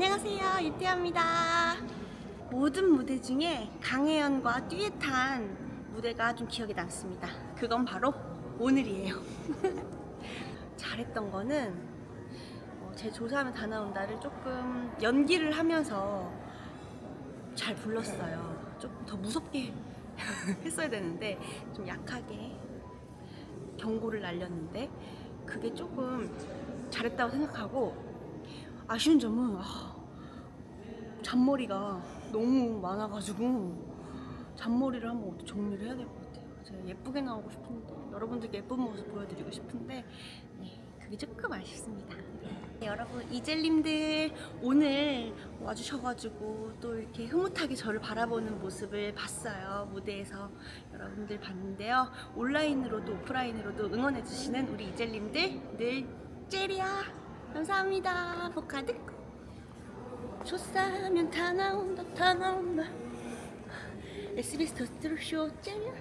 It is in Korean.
안녕하세요. 유태아입니다. 모든 무대 중에 강혜연과 듀엣한 무대가 좀 기억에 남습니다. 그건 바로 오늘이에요. 잘했던 거는 어, 제 조사하면 다 나온다를 조금 연기를 하면서 잘 불렀어요. 조금 더 무섭게 했어야 되는데 좀 약하게 경고를 날렸는데 그게 조금 잘했다고 생각하고 아쉬운 점은 아, 잔머리가 너무 많아가지고 잔머리를 한번 정리를 해야 될 것 같아요. 제가 예쁘게 나오고 싶은데 여러분들께 예쁜 모습 보여드리고 싶은데 네, 그게 조금 아쉽습니다. 네, 여러분 이젤님들 오늘 와주셔가지고 또 이렇게 흐뭇하게 저를 바라보는 모습을 봤어요 무대에서 여러분들 봤는데요 온라인으로도 오프라인으로도 응원해주시는 우리 이젤님들 늘 젤이야 감사합니다 복 가득 조사하면 다 나온다 다 나온다. SBS 더스트쇼 젤이야